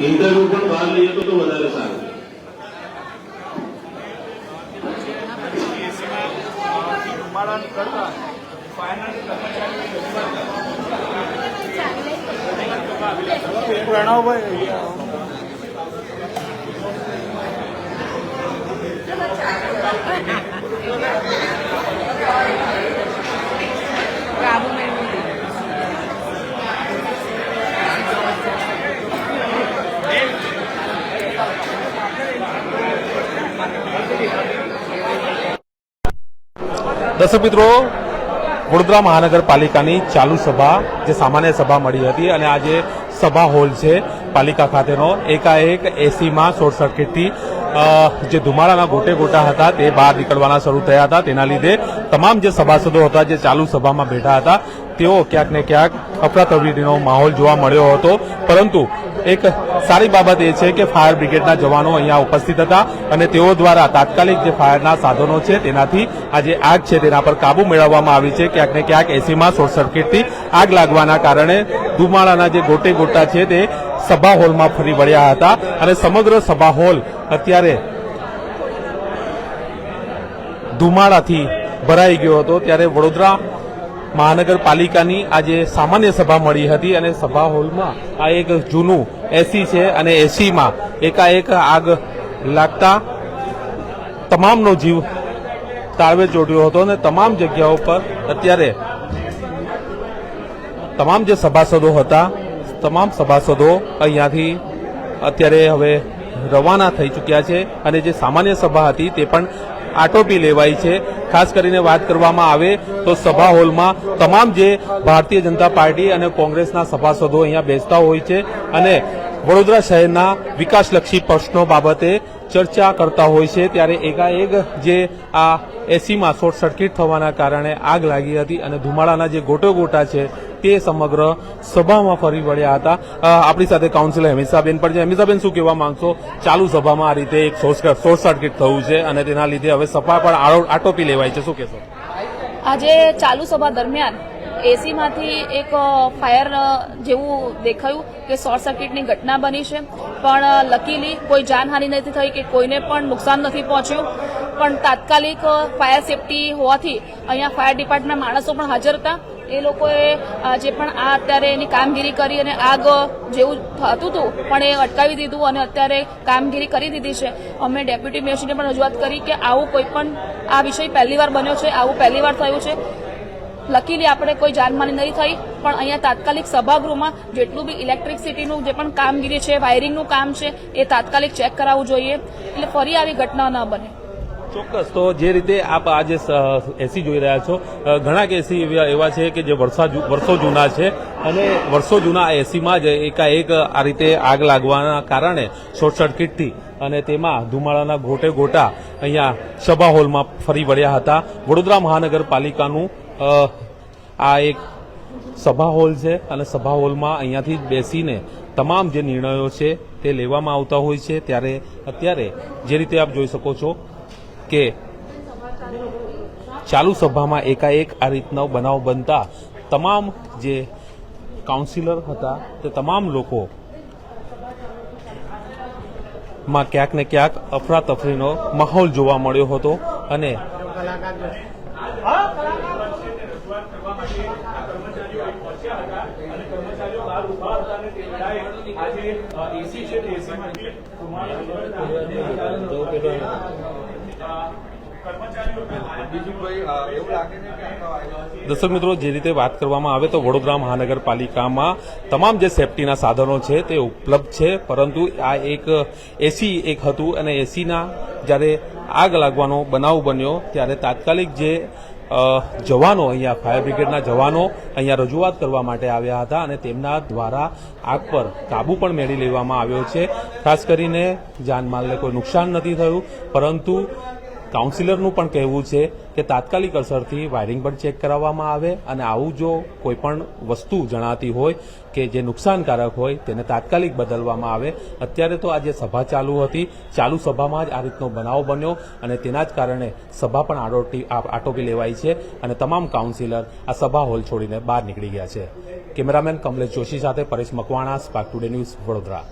Interview પણ બહાર લઈએ તો વધારે સારું. દર્શક મિત્રો, વડોદરા મહાનગરપાલિકાની ચાલુ સભા, જે સામાન્ય સભા મળી હતી અને આજે સભા હોલ છે, પાલિકા ખાતેનો, એકાએક એસીમાં શોર્ટ સર્કિટથી જે ધુમાડાના ગોટે ગોટા હતા, તે બહાર નીકળવાના શરૂ થયા હતા. તેના લીધે તમામ જે સભાસદો હતા, જે ચાલુ સભામાં બેઠા હતા, તેઓ ક્યાંક ને ક્યાંક અફરાતફરીનો માહોલ જોવા મળ્યો હતો. પરંતુ એક સારી બાબત એ છે કે ફાયર બ્રિગેડના જવાનો અહીંયા ઉપસ્થિત હતા અને તેઓ દ્વારા તાત્કાલિક જે ફાયરના સાધનો છે તેનાથી આ જે આગ છે તેના પર કાબુ મેળવવામાં આવી છે. ક્યાંક ને ક્યાંક એસીમાં શોર્ટ સર્કિટથી આગ લાગવાના કારણે ધુમાડાના જે ગોટે ગોટા છે તે સભા હોલમાં ફરી વળ્યા હતા અને સમગ્ર સભા હોલ અત્યારે ધુમાડાથી ભરાઈ ગયો હતો. ત્યારે વડોદરા મહાનગરપાલિકાની આજે સામાન્ય સભા મળી હતી અને સભા હોલમાં આ એક જૂનું એસી છે અને એસીમાં એકાએક આગ લાગતા તમામનો જીવ તાળવે ચોટ્યો હતો અને તમામ જગ્યાઓ પર અત્યારે તમામ જે સભાસદો હતા, તમામ સભાસદો અહીંયાથી અત્યારે હવે રવાના થઈ ચૂક્યા છે અને જે સામાન્ય સભા હતી તે પણ આટોપી લેવાઈ છે. ખાસ કરીને વાત કરવામાં આવે તો સભા હોલમાં તમામ જે ભારતીય જનતા પાર્ટી અને કોંગ્રેસના સભાસદો અહીંયા બેસતા હોય છે અને વડોદરા શહેરના વિકાસલક્ષી પ્રશ્નો બાબતે ચર્ચા કરતા હોય છે, ત્યારે એકાએક જે આ એસીમાં શોર્ટ સર્કિટ થવાના કારણે આગ લાગી હતી અને ધુમાડાના જે ગોટો ગોટા છે, તે સમગ્ર સભામાં ફરી વળ્યા હતા. આપણી સાથે કાઉન્સિલર હેમિસાબેન પણ છે. હેમિસાબેન શું કહેવા માંગશો? ચાલુ સભામાં આ રીતે એક શોર્ટ શોર્ટ સર્કિટ થયું છે અને તેના લીધે હવે સભા પણ આટોપી લેવાય છે. શું કહેશો? આજે ચાલુ સભા દરમિયાન એસીમાંથી એક ફાયર જેવું દેખાયું કે શોર્ટ સર્કિટની ઘટના બની છે. પણ લકીલી કોઈ જાનહાનિ નથી થઈ કે કોઈને પણ નુકસાન નથી પહોંચ્યું. પણ તાત્કાલિક ફાયર સેફટી હોવાથી અહીંયા ફાયર ડિપાર્ટમેન્ટના માણસો પણ હાજર હતા. એ લોકોએ જે પણ આ અત્યારે એની કામગીરી કરી અને આગ જેવું થતું હતું પણ એ અટકાવી દીધું અને અત્યારે કામગીરી કરી દીધી છે. અમે ડેપ્યુટી મેયરશ્રીને પણ રજૂઆત કરી કે આવું કોઈ પણ આ વિષય પહેલીવાર બન્યો છે, આવું પહેલીવાર થયું છે. લકીલી આપણે કોઈ જાનમાની નહીં થઈ, પણ અહીંયા તાત્કાલિક સભાગૃહમાં જેટલું બી ઇલેક્ટ્રિસિટીનું જે પણ કામગીરી છે, વાયરિંગનું કામ છે, એ તાત્કાલિક ચેક કરાવવું જોઈએ. એટલે ફરી આવી ઘટના ન બને. ચોક્કસ. તો જે રીતે આપ આજે એસી જોઈ રહ્યા છો ઘણા એસી એવા છે કે જે વર્ષા વર્ષો જૂના છે અને વર્ષો જૂના આ એસીમાં જ એકાએક આ રીતે આગ લાગવાના કારણે શોર્ટ સર્કિટથી અને તેમાં ધુમાડાના ગોટે ગોટા અહીંયા સભા હોલમાં ફરી વળ્યા હતા. વડોદરા મહાનગરપાલિકાનું આ એક સભા હોલ છે અને સભા હોલમાં અહીંયાથી બેસીને તમામ જે નિર્ણયો છે તે લેવામાં આવતા હોય છે. ત્યારે અત્યારે જે રીતે આપ જોઈ શકો છો કે ચાલુ સભામાં એકાએક આ રીતનો બનાવ બનતા તમામ જે કાઉન્સિલર હતા તે તમામ લોકો માં ક્યાંક ને ક્યાંક અફરાતફરીનો માહોલ જોવા મળ્યો હતો અને દર્શક મિત્રો, જે રીતે વાત કરવામાં આવે તો વડોદરા મહાનગરપાલિકામાં તમામ જે સેફટીના સાધનો છે તે ઉપલબ્ધ છે, પરંતુ આ એક એસી એક હતું અને એસીના જ્યારે આગ લાગવાનો બનાવ બન્યો, ત્યારે તાત્કાલિક જે જવાનો અહીંયા ફાયર બ્રિગેડના જવાનો અહીંયા રજૂઆત કરવા માટે આવ્યા હતા અને તેમના દ્વારા આગ પર કાબુ પણ મેળવી લેવામાં આવ્યો છે. ખાસ કરીને જાનમાલને કોઈ નુકસાન નથી થયું, પરંતુ કાઉન્સિલરનું પણ કહેવું છે કે તાત્કાલિક અસરથી વાયરિંગ પણ ચેક કરાવવામાં આવે અને આવું જો કોઈપણ વસ્તુ જણાતી હોય કે જે નુકસાનકારક હોય તેને તાત્કાલિક બદલવામાં આવે. અત્યારે તો આજે સભા ચાલુ હતી. ચાલુ સભામાં જ આ રીતનો બનાવ બન્યો અને તેના જ કારણે સભા પણ આડોટી આટોપી લેવાઈ છે અને તમામ કાઉન્સિલર આ સભા હોલ છોડીને બહાર નીકળી ગયા છે. કેમેરામેન કમલેશ જોશી સાથે Paresh Makwana Spark Today News Vadodara.